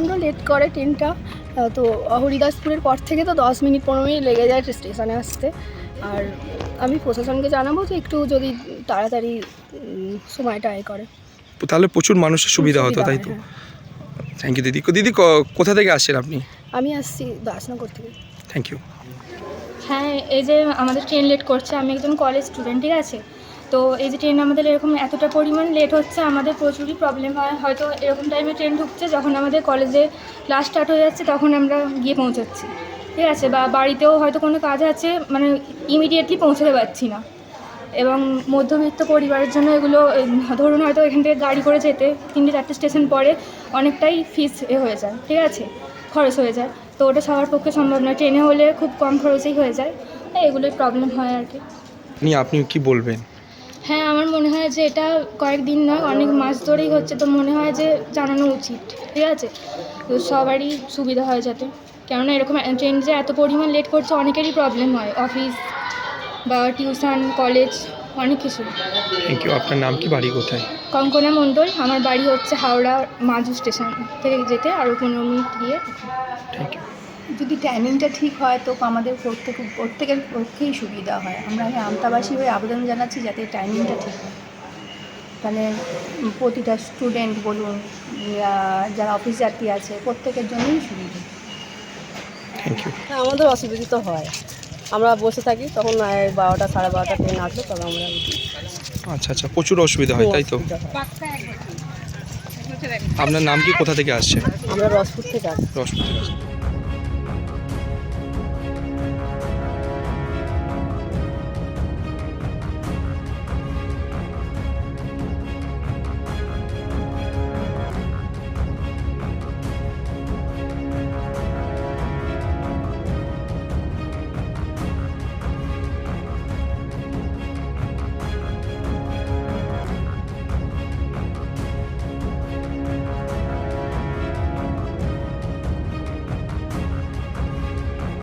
Late করে ট্রেনটা তো হরিদাসপুরের পর থেকে তো দশ মিনিট পনেরো মিনিট লেগে যায় স্টেশনে আসতে। আর আমি প্রশাসনকে জানাব যে একটু যদি তাড়াতাড়ি সময়টা আয় করে। তাহলে প্রচুর মানুষের সুবিধা হতো তাই তো। থ্যাংক ইউ দিদি। দিদি ক- কোথা থেকে আসছেন আপনি? আমি আসছি দাসনগর থেকে। থ্যাংক ইউ হ্যাঁ এই যে আমাদের ট্রেন লেট করছে আমি একজন কলেজ স্টুডেন্ট ঠিক আছে? তো এই যে ট্রেন আমাদের এরকম এতটা পরিমাণ লেট হচ্ছে, আমাদের প্রচুরই প্রবলেম হয়। হয়তো এরকম টাইমে ট্রেন ঢুকছে, যখন আমাদের কলেজে ক্লাস স্টার্ট হয়ে যাচ্ছে, তখন আমরা গিয়ে পৌঁছাচ্ছি। ঠিক আছে? বা বাড়িতেও হয়তো কোনো কাজ আছে মানে ইমিডিয়েটলি পৌঁছাতে পারছি না। এবং মধ্যবিত্ত পরিবারের জন্য এগুলো, ধরুন হয়তো এখান থেকে গাড়ি করে যেতে, তিনটে চারটে স্টেশন পরে অনেকটাই ফিস এ হয়ে যায়। ঠিক আছে? খরচ হয়ে যায়। তো ওটা সবার পক্ষে সম্ভব নয়। ট্রেনে হলে খুব কম খরচেই হয়ে যায়। তাই এগুলোই প্রবলেম হয় আর কি। আপনি কি বলবেন? হ্যাঁ মনে হয় যে এটা কয়েকদিন নয় অনেক মাস ধরেই হচ্ছে তো মনে হয় যে জানানো উচিত ঠিক আছে? তো সবারই সুবিধা হয় যাতে। কেননা এরকম ট্রেন যে এত পরিমাণ লেট করছে অনেকেরই প্রবলেম হয় অফিস বা টিউশন কলেজ অনেক কিছু। থ্যাংক ইউ আপনার নাম কি বাড়ি কোথায়? কঙ্কনা মণ্ডল আমার বাড়ি হচ্ছে হাওড়া মাজু স্টেশন থেকে যেতে আরও পনেরো মিনিট গিয়ে। থ্যাংক ইউ যদি টাইমিংটা ঠিক হয় তো আমাদের প্রত্যেক প্রত্যেকের পক্ষেই সুবিধা হয়। আমরা এই আমতাবাসী হয়ে আবেদন জানাচ্ছি যাতে টাইমিংটা ঠিক হয়। মানে প্রতিটা স্টুডেন্ট বলুন যারা অফিস যাত্রী আছে প্রত্যেকের জন্যই সুবিধা। হ্যাঁ আমাদের অসুবিধা তো হয়। আমরা বসে থাকি তখন বারোটা সাড়ে বারোটা ট্রেন আসলো তবে আমরা আচ্ছা আচ্ছা প্রচুর অসুবিধা হয় তাই তো? আপনার নাম কি? কোথা থেকে আসছে আমরা রসপুর থেকে আসি রসপুর থেকে আসছেন।